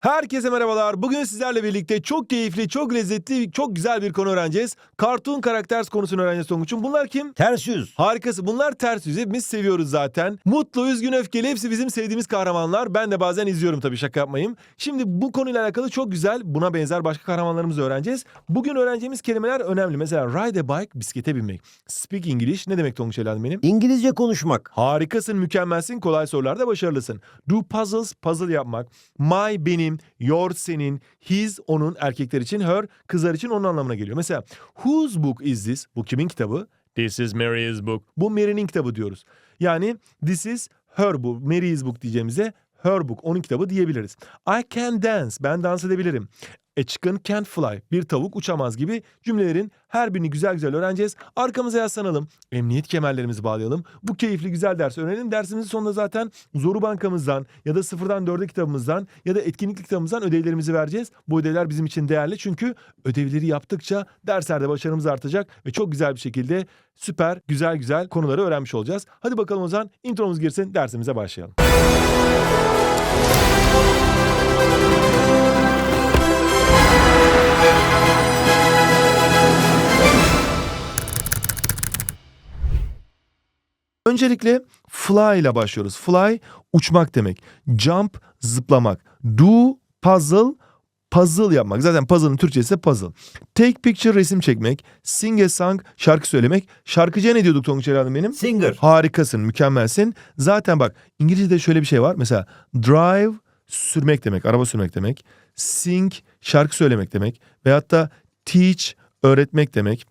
Herkese merhabalar. Bugün sizlerle birlikte çok keyifli, çok lezzetli, çok güzel bir konu öğreneceğiz. Cartoon Karakters konusunu öğreneceğiz Tonguç'um. Bunlar kim? Ters yüz. Harikası. Bunlar ters yüz. Hepimiz seviyoruz zaten. Mutlu, üzgün, öfkeli hepsi bizim sevdiğimiz kahramanlar. Ben de bazen izliyorum tabii şaka yapmayayım. Şimdi bu konuyla alakalı çok güzel, buna benzer başka kahramanlarımızı öğreneceğiz. Bugün öğreneceğimiz kelimeler önemli. Mesela ride a bike, bisiklete binmek. Speak English ne demek Tonguç evladım benim? İngilizce konuşmak. Harikasın, mükemmelsin, kolay sorularda başarılısın. Do puzzles, puzzle yapmak. My benim, your senin, his onun erkekler için, her kızlar için onun anlamına geliyor. Mesela whose book is this? Bu kimin kitabı? This is Mary's book. Bu Mary'nin kitabı diyoruz. Yani this is her book, Mary's book diyeceğimize her book, onun kitabı diyebiliriz. I can dance, ben dans edebilirim. A chicken can't fly, bir tavuk uçamaz gibi cümlelerin her birini güzel güzel öğreneceğiz. Arkamıza yaslanalım, emniyet kemerlerimizi bağlayalım. Bu keyifli güzel ders öğrenelim. Dersimizin sonunda zaten Zoru Bankamızdan ya da sıfırdan dörde kitabımızdan ya da etkinlik kitabımızdan ödevlerimizi vereceğiz. Bu ödevler bizim için değerli çünkü ödevleri yaptıkça derslerde başarımız artacak ve çok güzel bir şekilde süper güzel güzel konuları öğrenmiş olacağız. Hadi bakalım o zaman intromuz girsin dersimize başlayalım. Öncelikle fly ile başlıyoruz. Fly uçmak demek. Jump zıplamak. Do puzzle puzzle yapmak. Zaten puzzle'ın Türkçesi puzzle. Take picture resim çekmek. Sing a song şarkı söylemek. Şarkıcıya ne diyorduk Tonguç evladım benim? Singer. Harikasın, mükemmelsin. Zaten bak İngilizce'de şöyle bir şey var. Mesela drive sürmek demek, araba sürmek demek. Sing şarkı söylemek demek. Veyahut da teach öğretmek demek.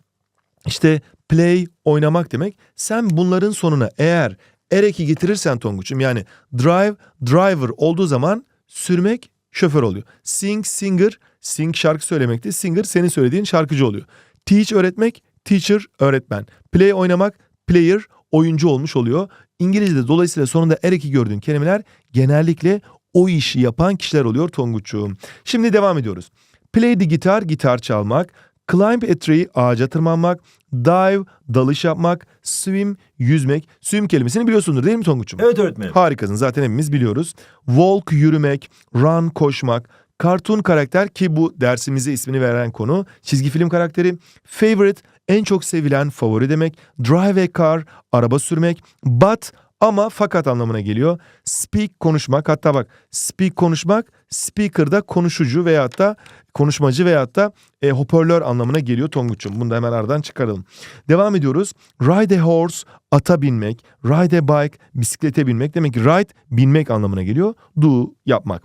İşte play oynamak demek. Sen bunların sonuna eğer ereki getirirsen Tonguç'um yani drive driver olduğu zaman sürmek şoför oluyor. Sing singer sing şarkı söylemekti. Singer senin söylediğin şarkıcı oluyor. Teach öğretmek teacher öğretmen. Play oynamak player oyuncu olmuş oluyor. İngilizce'de dolayısıyla sonunda ereki gördüğün kelimeler genellikle o işi yapan kişiler oluyor Tonguç'um. Şimdi devam ediyoruz. Play the guitar gitar çalmak. Climb a tree ağaca tırmanmak. Dive dalış yapmak. Swim yüzmek. Swim kelimesini biliyorsundur değil mi Tonguç'um? Evet öğretmenim. Harikasın zaten hepimiz biliyoruz. Walk yürümek, run koşmak, cartoon karakter ki bu dersimize ismini veren konu çizgi film karakteri, favorite en çok sevilen favori demek, drive a car araba sürmek, but ama fakat anlamına geliyor. Speak konuşmak hatta bak speak konuşmak speaker da konuşucu veyahut da konuşmacı veyahut da e, hoparlör anlamına geliyor Tonguç'um. Bunu da hemen aradan çıkaralım. Devam ediyoruz. Ride a horse ata binmek. Ride a bike bisiklete binmek. Demek ki ride binmek anlamına geliyor. Do yapmak.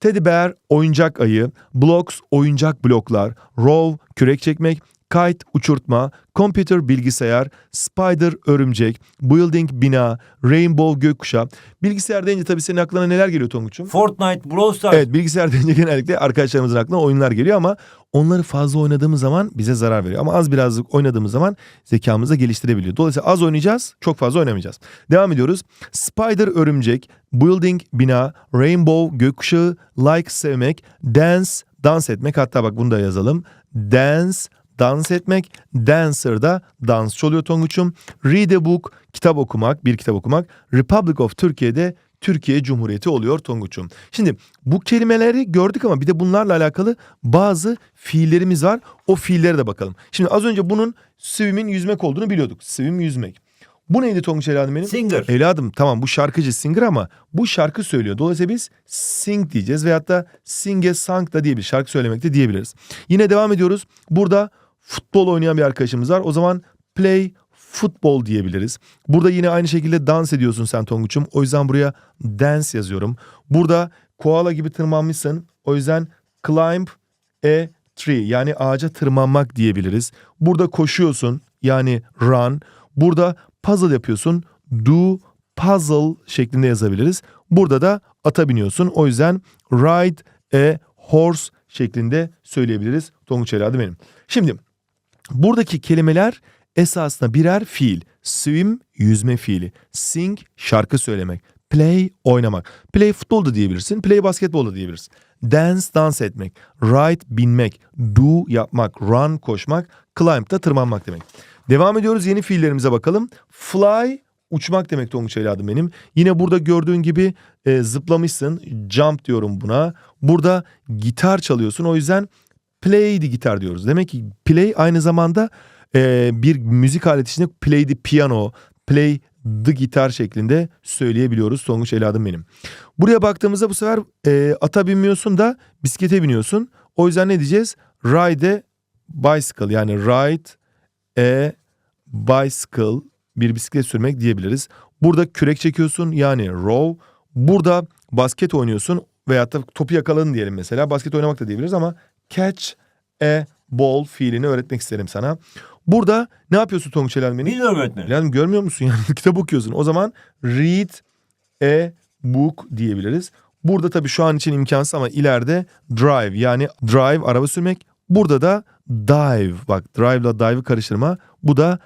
Teddy bear oyuncak ayı. Blocks oyuncak bloklar. Row kürek çekmek. Kite uçurtma, computer bilgisayar, spider örümcek, building bina, rainbow gökkuşağı. Bilgisayar deyince tabii senin aklına neler geliyor Tonguç'um? Fortnite, Brawl Stars. Evet bilgisayar deyince genellikle arkadaşlarımızın aklına oyunlar geliyor ama onları fazla oynadığımız zaman bize zarar veriyor. Ama az birazcık oynadığımız zaman zekamızı geliştirebiliyor. Dolayısıyla az oynayacağız, çok fazla oynamayacağız. Devam ediyoruz. Spider örümcek, building bina, rainbow gökkuşağı, like sevmek, dance dans etmek. Hatta bak bunu da yazalım. Dance dans etmek, dancer da dansçı oluyor Tonguç'um. Read a book, kitap okumak, bir kitap okumak. Republic of Türkiye'de Türkiye Cumhuriyeti oluyor Tonguç'um. Şimdi bu kelimeleri gördük ama bir de bunlarla alakalı bazı fiillerimiz var. O fiillere de bakalım. Şimdi az önce bunun swim'in yüzmek olduğunu biliyorduk. Swim yüzmek. Bu neydi Tonguç evladım benim? Singer. Evladım tamam bu şarkıcı singer ama bu şarkı söylüyor. Dolayısıyla biz sing diyeceğiz veyahut da sing a song da diyebiliriz. Şarkı söylemek de diyebiliriz. Yine devam ediyoruz. Burada futbol oynayan bir arkadaşımız var. O zaman play futbol diyebiliriz. Burada yine aynı şekilde dans ediyorsun sen Tonguç'um. O yüzden buraya dance yazıyorum. Burada koala gibi tırmanmışsın. O yüzden climb a tree yani ağaca tırmanmak diyebiliriz. Burada koşuyorsun yani run. Burada puzzle yapıyorsun. Do puzzle şeklinde yazabiliriz. Burada da ata biniyorsun. O yüzden ride a horse şeklinde söyleyebiliriz. Tonguç evladı benim. Şimdi buradaki kelimeler esasında birer fiil. Swim yüzme fiili. Sing şarkı söylemek. Play oynamak. Play futbol da diyebilirsin. Play basketbol da diyebilirsin. Dance dans etmek. Ride binmek. Do yapmak. Run koşmak. Climb da tırmanmak demek. Devam ediyoruz yeni fiillerimize bakalım. Fly uçmak demek Tonguç evladım benim. Yine burada gördüğün gibi e, zıplamışsın. Jump diyorum buna. Burada gitar çalıyorsun. O yüzden play the gitar diyoruz. Demek ki play aynı zamanda e, bir müzik aleti içinde play the piano, play the gitar şeklinde söyleyebiliyoruz Tonguç evladım benim. Buraya baktığımızda bu sefer e, ata binmiyorsun da bisiklete biniyorsun. O yüzden ne diyeceğiz? Ride a bicycle yani ride a bicycle bir bisiklet sürmek diyebiliriz. Burada kürek çekiyorsun yani row. Burada basket oynuyorsun veyahut da topu yakaladın diyelim mesela. Basket oynamak da diyebiliriz ama catch a ball fiilini öğretmek isterim sana. Burada ne yapıyorsun Tonguç Elal benim? Bilmiyorum öğretmenim. Evladım görmüyor musun yani kitap okuyorsun. O zaman read a book diyebiliriz. Burada tabii şu an için imkansız ama ileride drive yani drive araba sürmek. Burada da dive bak drive ile dive'ı karıştırma. Bu da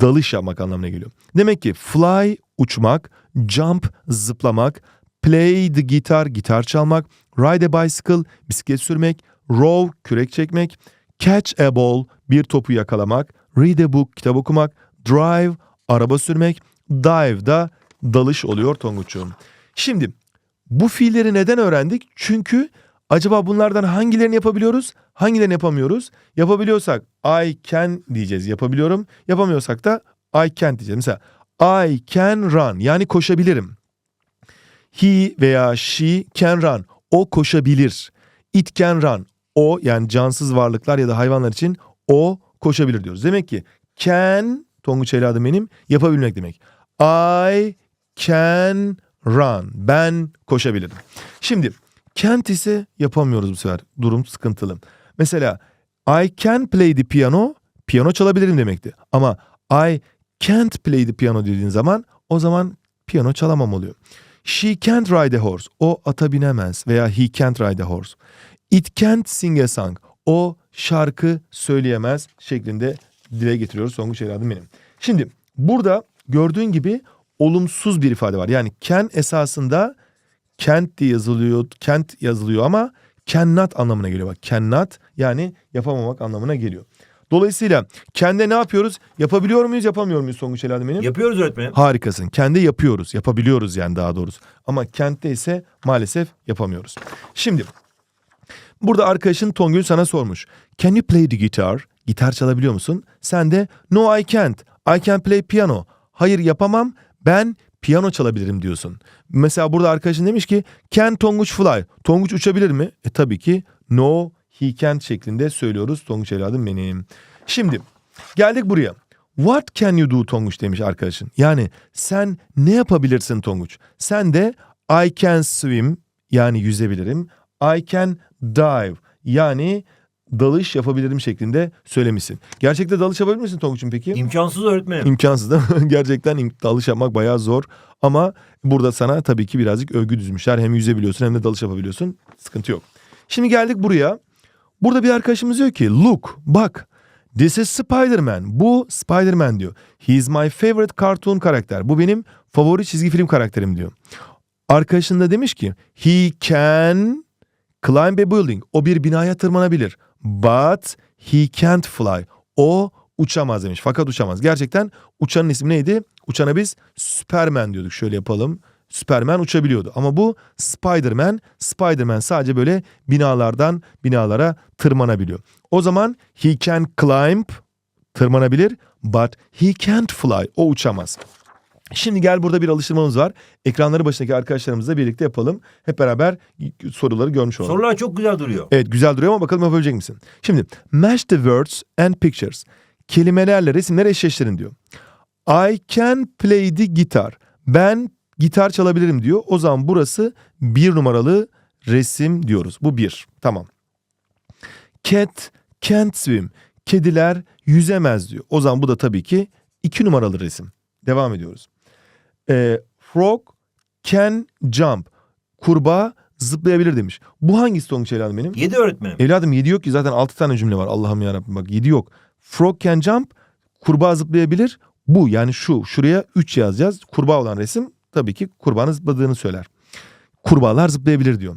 dalış yapmak anlamına geliyor. Demek ki fly uçmak, jump zıplamak, play the guitar gitar çalmak, ride a bicycle bisiklet sürmek, row kürek çekmek, catch a ball bir topu yakalamak, read a book kitap okumak, drive araba sürmek, dive da dalış oluyor Tonguç'um. Şimdi bu fiilleri neden öğrendik? Çünkü acaba bunlardan hangilerini yapabiliyoruz? Hangilerini yapamıyoruz? Yapabiliyorsak I can diyeceğiz yapabiliyorum. Yapamıyorsak da I can't diyeceğiz. Mesela I can run yani koşabilirim. He veya she can run. O koşabilir. It can run. O yani cansız varlıklar ya da hayvanlar için o koşabilir diyoruz. Demek ki can Tonguç evladım benim yapabilmek demek. I can run. Ben koşabilirim. Şimdi can't ise yapamıyoruz bu sefer. Durum sıkıntılı. Mesela I can play the piano. Piyano çalabilirim demekti. Ama I can't play the piano dediğin zaman o zaman piyano çalamam oluyor. She can't ride a horse. O ata binemez veya he can't ride a horse. It can't sing a song. O şarkı söyleyemez şeklinde dile getiriyoruz Songuç evladım benim. Şimdi burada gördüğün gibi olumsuz bir ifade var. Yani can esasında can't diye yazılıyor, can't yazılıyor ama cannot anlamına geliyor. Bak cannot yani yapamamak anlamına geliyor. Dolayısıyla kendi ne yapıyoruz? Yapabiliyor muyuz, yapamıyor muyuz Songuç evladım benim? Yapıyoruz öğretmenim. Harikasın. Kendi yapıyoruz. Yapabiliyoruz yani daha doğrusu. Ama kentte ise maalesef yapamıyoruz. Şimdi burada arkadaşın Tongül sana sormuş. Can you play the guitar? Gitar çalabiliyor musun? Sen de no I can't. I can play piano. Hayır yapamam. Ben piyano çalabilirim diyorsun. Mesela burada arkadaşın demiş ki can Tonguç fly? Tonguç uçabilir mi? E tabii ki no he can't şeklinde söylüyoruz Tonguç evladım benim. Şimdi geldik buraya. What can you do Tonguç demiş arkadaşın. Yani sen ne yapabilirsin Tonguç? Sen de I can swim yani yüzebilirim. I can dive yani dalış yapabilirim şeklinde söylemişsin. Gerçekte dalış yapabilir misin Tonguç'um peki? İmkansız öğretmenim. İmkansız da gerçekten im- dalış yapmak bayağı zor. Ama burada sana tabii ki birazcık övgü düzmüşler. Hem yüzebiliyorsun hem de dalış yapabiliyorsun. Sıkıntı yok. Şimdi geldik buraya. Burada bir arkadaşımız diyor ki look bak this is Spider-Man. Bu Spider-Man diyor. He is my favorite cartoon karakter. Bu benim favori çizgi film karakterim diyor. Arkadaşın da demiş ki he can climb a building. O bir binaya tırmanabilir. But he can't fly. O uçamaz demiş. Fakat uçamaz. Gerçekten uçanın ismi neydi? Uçana biz Superman diyorduk. Şöyle yapalım. Superman uçabiliyordu. Ama bu Spider-Man. Spider-Man sadece böyle binalardan binalara tırmanabiliyor. O zaman he can climb tırmanabilir but he can't fly. O uçamaz. Şimdi gel burada bir alıştırmamız var. Ekranları başındaki arkadaşlarımızla birlikte yapalım. Hep beraber soruları görmüş olalım. Sorular çok güzel duruyor. Evet güzel duruyor ama bakalım yapabilecek misin? Şimdi match the words and pictures. Kelimelerle resimleri eşleştirin diyor. I can play the guitar. Ben gitar çalabilirim diyor. O zaman burası bir numaralı resim diyoruz. Bu bir. Tamam. Cat can't swim. Kediler yüzemez diyor. O zaman bu da tabii ki iki numaralı resim. Devam ediyoruz. Ee, frog can jump. Kurbağa zıplayabilir demiş. Bu hangisi Tonguç evladım benim? 7 öğretmenim. Evladım 7 yok ki zaten 6 tane cümle var. Allah'ım yarabbim bak 7 yok. Frog can jump. Kurbağa zıplayabilir. Bu yani şu. Şuraya 3 yazacağız. Kurbağa olan resim tabii ki kurbağanın zıpladığını söyler. Kurbağalar zıplayabilir diyor.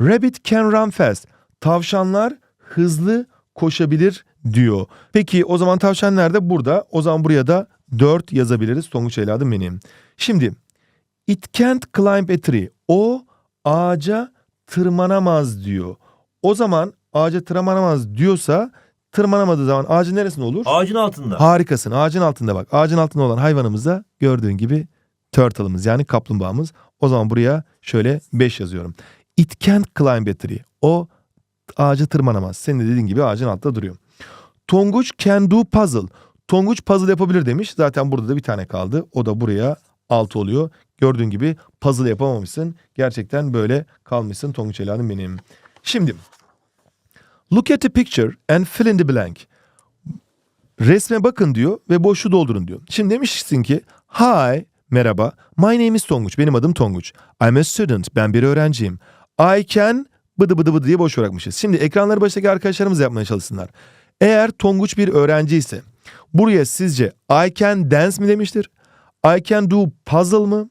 Rabbit can run fast. Tavşanlar hızlı koşabilir diyor. Peki o zaman tavşan nerede? Burada. O zaman buraya da 4 yazabiliriz Tonguç evladım benim. Şimdi it can't climb a tree. O ağaca tırmanamaz diyor. O zaman ağaca tırmanamaz diyorsa tırmanamadığı zaman ağacın neresinde olur? Ağacın altında. Harikasın. Ağacın altında bak. Ağacın altında olan hayvanımız da gördüğün gibi turtle'ımız yani kaplumbağamız. O zaman buraya şöyle 5 yazıyorum. It can't climb a tree. O ağaca tırmanamaz. Senin de dediğin gibi ağacın altında duruyor. Tonguç can do puzzle. Tonguç puzzle yapabilir demiş. Zaten burada da bir tane kaldı. O da buraya 6 oluyor. Gördüğün gibi puzzle yapamamışsın. Gerçekten böyle kalmışsın Tonguç evladım benim. Şimdi look at the picture and fill in the blank. Resme bakın diyor ve boşluğu doldurun diyor. Şimdi demişsin ki hi merhaba my name is Tonguç benim adım Tonguç. I'm a student ben bir öğrenciyim. I can bıdı bıdı bıdı diye boş bırakmışız. Şimdi ekranları baştaki arkadaşlarımız yapmaya çalışsınlar. Eğer Tonguç bir öğrenci ise buraya sizce I can dance mi demiştir? I can do puzzle mı?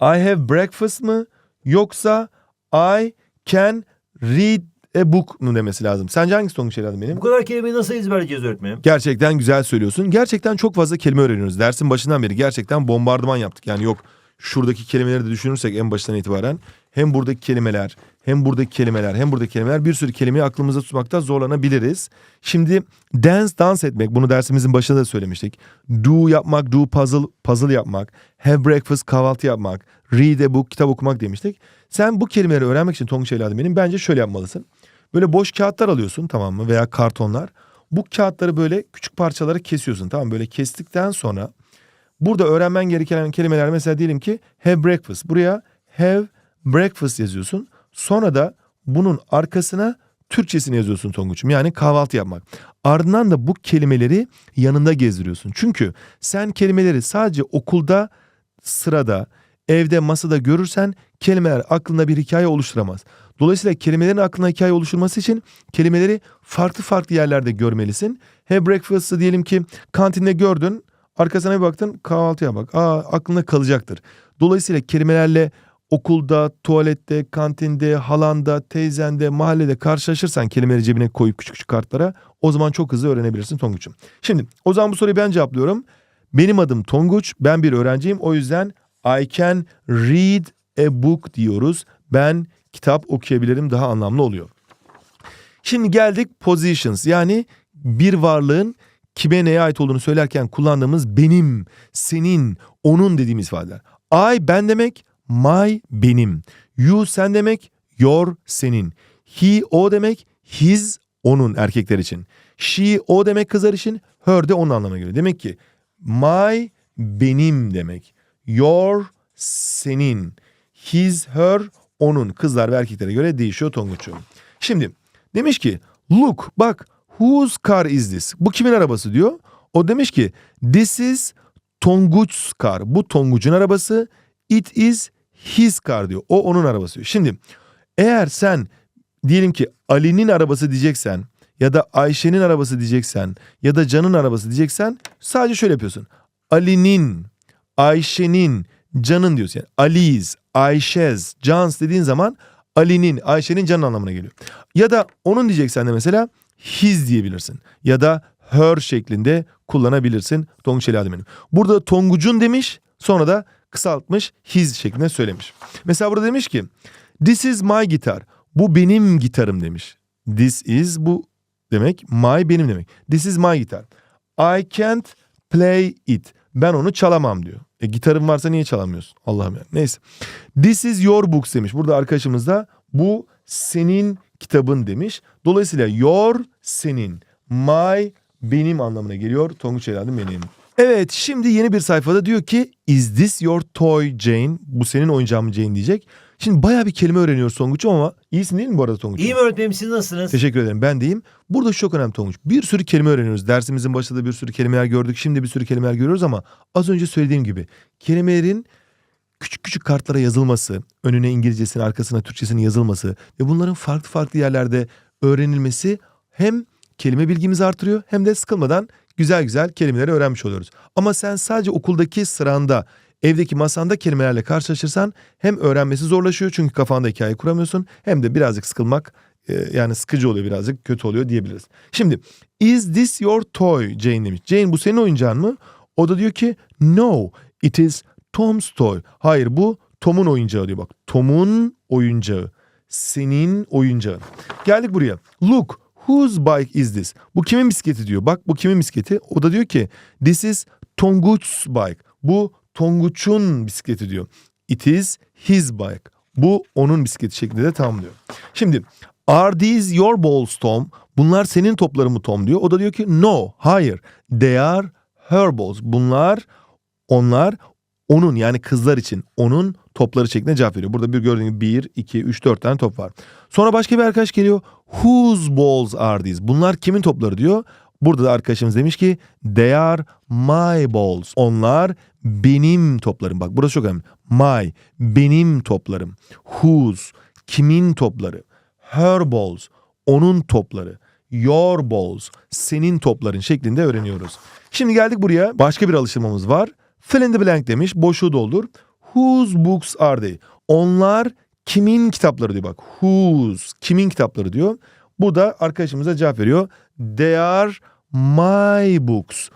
I have breakfast mı? Yoksa I can read a book mu demesi lazım? Sence hangisi Tonguç evladım benim? Bu kadar kelimeyi nasıl ezberleyeceğiz öğretmenim? Gerçekten güzel söylüyorsun. Gerçekten çok fazla kelime öğreniyoruz. Dersin başından beri gerçekten bombardıman yaptık. Yani yok şuradaki kelimeleri de düşünürsek en baştan itibaren hem buradaki kelimeler hem buradaki kelimeler hem buradaki kelimeler bir sürü kelimeyi aklımızda tutmakta zorlanabiliriz. Şimdi dance dans etmek bunu dersimizin başında da söylemiştik. Do yapmak, do puzzle, puzzle yapmak, have breakfast kahvaltı yapmak, read a book kitap okumak demiştik. Sen bu kelimeleri öğrenmek için Tonguç evladım benim bence şöyle yapmalısın. Böyle boş kağıtlar alıyorsun tamam mı veya kartonlar. Bu kağıtları böyle küçük parçalara kesiyorsun tamam mı? Böyle kestikten sonra burada öğrenmen gereken kelimeler mesela diyelim ki have breakfast. Buraya have breakfast yazıyorsun. Sonra da bunun arkasına Türkçesini yazıyorsun Tonguç'um. Yani kahvaltı yapmak. Ardından da bu kelimeleri yanında gezdiriyorsun. Çünkü sen kelimeleri sadece okulda, sırada, evde, masada görürsen kelimeler aklında bir hikaye oluşturamaz. Dolayısıyla kelimelerin aklına hikaye oluşturması için kelimeleri farklı farklı yerlerde görmelisin. Have breakfast'ı diyelim ki kantinde gördün, arkasına bir baktın kahvaltıya bak. Aa aklında kalacaktır. Dolayısıyla kelimelerle okulda, tuvalette, kantinde, halanda, teyzende, mahallede karşılaşırsan kelimeleri cebine koyup küçük küçük kartlara o zaman çok hızlı öğrenebilirsin Tonguç'um. Şimdi o zaman bu soruyu ben cevaplıyorum. Benim adım Tonguç, ben bir öğrenciyim. O yüzden I can read a book diyoruz. Ben kitap okuyabilirim daha anlamlı oluyor. Şimdi geldik positions yani bir varlığın kime neye ait olduğunu söylerken kullandığımız benim, senin, onun dediğimiz ifadeler. I ben demek, my benim. You sen demek, your senin. He o demek, his onun erkekler için. She o demek kızlar için, her de onun anlamına geliyor. Demek ki my benim demek. Your senin. His her onun kızlar ve erkeklere göre değişiyor Tonguç'um. Şimdi demiş ki look bak whose car is this? Bu kimin arabası diyor. O demiş ki this is Tonguç's car. Bu Tonguç'un arabası. It is his car diyor. O onun arabası diyor. Şimdi eğer sen diyelim ki Ali'nin arabası diyeceksen ya da Ayşe'nin arabası diyeceksen ya da Can'ın arabası diyeceksen sadece şöyle yapıyorsun. Ali'nin, Ayşe'nin, Can'ın diyorsun. Yani Ali's, Ayşe's, Can's dediğin zaman Ali'nin, Ayşe'nin Can'ın anlamına geliyor. Ya da onun diyeceksen de mesela his diyebilirsin. Ya da her şeklinde kullanabilirsin Tonguç Adem'in. Burada Tongucun demiş sonra da kısaltmış his şeklinde söylemiş. Mesela burada demiş ki this is my guitar. Bu benim gitarım demiş. This is bu demek my benim demek. This is my guitar. I can't play it. Ben onu çalamam diyor. E gitarın varsa niye çalamıyorsun? Allah'ım ya. Neyse. This is your books demiş. Burada arkadaşımız da bu senin kitabın demiş. Dolayısıyla your senin. My benim anlamına geliyor. Tonguç evladım benim. Evet şimdi yeni bir sayfada diyor ki is this your toy Jane? Bu senin oyuncağın mı Jane diyecek. Şimdi baya bir kelime öğreniyoruz Tonguç'um ama iyisin değil mi bu arada Tonguç'um? İyiyim öğretmenim siz nasılsınız? Teşekkür ederim ben deyim. Burada şu çok önemli Tonguç. Bir sürü kelime öğreniyoruz. Dersimizin başında da bir sürü kelimeler gördük. Şimdi bir sürü kelimeler görüyoruz ama az önce söylediğim gibi kelimelerin küçük küçük kartlara yazılması, önüne İngilizcesini, arkasına Türkçesini yazılması ve bunların farklı farklı yerlerde öğrenilmesi hem kelime bilgimizi artırıyor hem de sıkılmadan güzel güzel kelimeleri öğrenmiş oluyoruz. Ama sen sadece okuldaki sıranda, evdeki masanda kelimelerle karşılaşırsan hem öğrenmesi zorlaşıyor çünkü kafanda hikaye kuramıyorsun hem de birazcık sıkılmak e, yani sıkıcı oluyor birazcık kötü oluyor diyebiliriz. Şimdi is this your toy Jane demiş. Jane bu senin oyuncağın mı? O da diyor ki no it is Tom's toy. Hayır bu Tom'un oyuncağı diyor bak. Tom'un oyuncağı. Senin oyuncağın. Geldik buraya. Look whose bike is this? Bu kimin bisikleti diyor. Bak bu kimin bisikleti? O da diyor ki this is Tonguç's bike. Bu Tonguç'un bisikleti diyor. It is his bike. Bu onun bisikleti şeklinde de tamamlıyor. Şimdi are these your balls Tom? Bunlar senin topların mı Tom diyor. O da diyor ki no hayır. They are her balls. Bunlar onlar onun yani kızlar için onun topları şeklinde cevap veriyor. Burada bir gördüğünüz gibi 1, 2, 3, 4 tane top var. Sonra başka bir arkadaş geliyor. Whose balls are these? Bunlar kimin topları diyor. Burada da arkadaşımız demiş ki they are my balls. Onlar benim toplarım. Bak burası çok önemli. My, benim toplarım. Whose, kimin topları. Her balls, onun topları. Your balls, senin topların şeklinde öğreniyoruz. Şimdi geldik buraya. Başka bir alıştırmamız var. Fill in the blank demiş. Boşluğu doldur. Whose books are they? Onlar kimin kitapları diyor bak. Whose, kimin kitapları diyor. Bu da arkadaşımıza cevap veriyor. They are my books.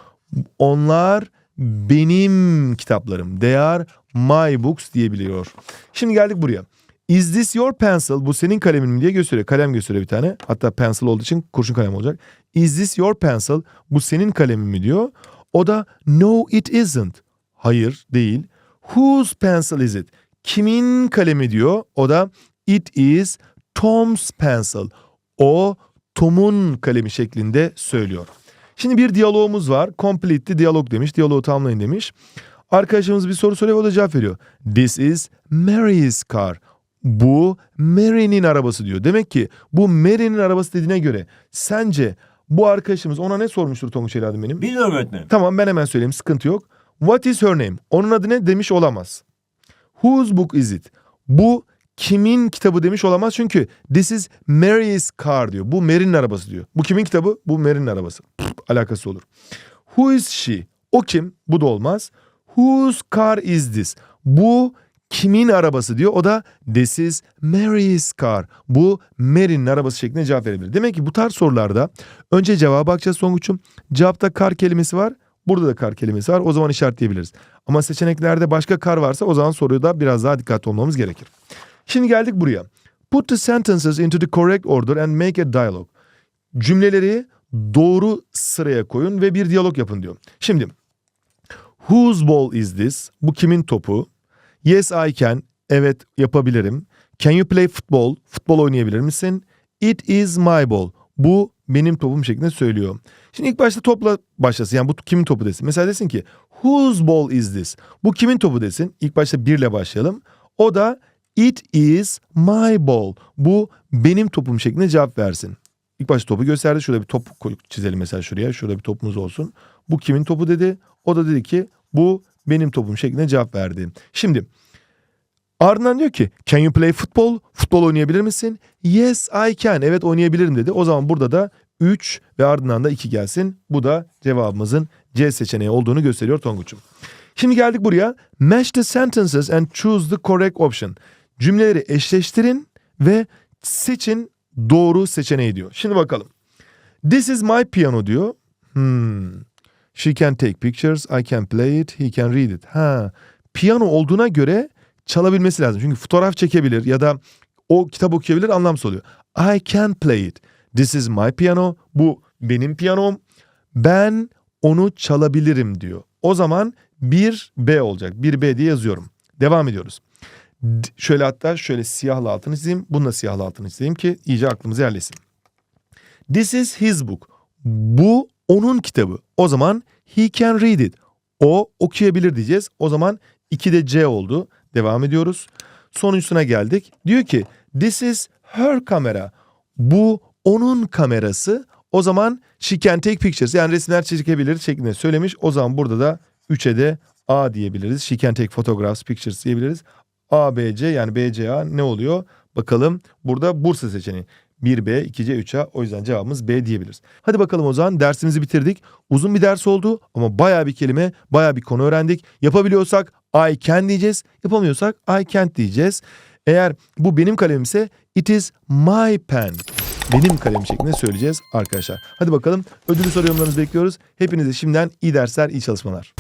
Onlar benim kitaplarım. They are my books diyebiliyor. Şimdi geldik buraya. Is this your pencil? Bu senin kalemin mi diye gösteriyor. Kalem gösteriyor bir tane. Hatta pencil olduğu için kurşun kalem olacak. Is this your pencil? Bu senin kalemin mi diyor. O da no it isn't. Hayır değil. Whose pencil is it? Kimin kalemi diyor. O da it is Tom's pencil. O Tom'un kalemi şeklinde söylüyor. Şimdi bir diyalogumuz var. Completely diyalog demiş. Diyaloğu tamamlayın demiş. Arkadaşımız bir soru soruyor o da cevap veriyor. This is Mary's car. Bu Mary'nin arabası diyor. Demek ki bu Mary'nin arabası dediğine göre sence bu arkadaşımız ona ne sormuştur Tonguç Eladım benim? Bilmiyorum öğretmenim. Tamam ben hemen söyleyeyim sıkıntı yok. What is her name? Onun adı ne demiş olamaz. Whose book is it? Bu kimin kitabı demiş olamaz çünkü this is Mary's car diyor. Bu Mary'nin arabası diyor. Bu kimin kitabı? Bu Mary'nin arabası. Pff, alakası olur. Who is she? O kim? Bu da olmaz. Whose car is this? Bu kimin arabası diyor. O da this is Mary's car. Bu Mary'nin arabası şeklinde cevap verebilir. Demek ki bu tarz sorularda önce cevaba bakacağız Songuç'um. Cevapta kar kelimesi var. Burada da kar kelimesi var. O zaman işaretleyebiliriz. Ama seçeneklerde başka kar varsa o zaman soruda biraz daha dikkatli olmamız gerekir. Şimdi geldik buraya. Put the sentences into the correct order and make a dialogue. Cümleleri doğru sıraya koyun ve bir diyalog yapın diyor. Şimdi whose ball is this? Bu kimin topu? Yes I can. Evet yapabilirim. Can you play football? Futbol oynayabilir misin? It is my ball. Bu benim topum şeklinde söylüyor. Şimdi ilk başta topla başlasın. Yani bu kimin topu desin. Mesela desin ki whose ball is this? Bu kimin topu desin. İlk başta birle başlayalım. O da it is my ball. Bu benim topum şeklinde cevap versin. İlk başta topu gösterdi. Şurada bir top çizelim mesela şuraya. Şurada bir topumuz olsun. Bu kimin topu dedi. O da dedi ki bu benim topum şeklinde cevap verdi. Şimdi ardından diyor ki can you play football? Futbol oynayabilir misin? Yes I can. Evet oynayabilirim dedi. O zaman burada da 3 ve ardından da 2 gelsin. Bu da cevabımızın C seçeneği olduğunu gösteriyor Tonguç'um. Şimdi geldik buraya. Match the sentences and choose the correct option. Cümleleri eşleştirin ve seçin doğru seçeneği diyor. Şimdi bakalım. This is my piano diyor. Hmm. She can take pictures, I can play it, he can read it. Ha. Piyano olduğuna göre çalabilmesi lazım. Çünkü fotoğraf çekebilir ya da o kitap okuyabilir anlamsız oluyor. I can play it. This is my piano. Bu benim piyanom. Ben onu çalabilirim diyor. O zaman 1B olacak. 1B diye yazıyorum. Devam ediyoruz. D- şöyle hatta şöyle siyahla altını çizeyim. Bununla siyahla altını çizeyim ki iyice aklımıza yerleşsin. This is his book. Bu onun kitabı. O zaman he can read it. O okuyabilir diyeceğiz. O zaman 2'de C oldu. Devam ediyoruz. Sonuncusuna geldik. Diyor ki this is her camera. Bu onun kamerası. O zaman she can take pictures. Yani resimler çekebilir şeklinde söylemiş. O zaman burada da 3'e de A diyebiliriz. She can take photographs, pictures diyebiliriz. A, B, C yani B, C, A ne oluyor? Bakalım burada Bursa seçeneği. 1B, 2C, 3A o yüzden cevabımız B diyebiliriz. Hadi bakalım o zaman dersimizi bitirdik. Uzun bir ders oldu ama bayağı bir kelime, bayağı bir konu öğrendik. Yapabiliyorsak I can diyeceğiz. Yapamıyorsak I can't diyeceğiz. Eğer bu benim kalemimse it is my pen. benim kalem şeklinde söyleyeceğiz arkadaşlar. Hadi bakalım ödülü soru yorumlarınızı bekliyoruz. Hepinize şimdiden iyi dersler, iyi çalışmalar.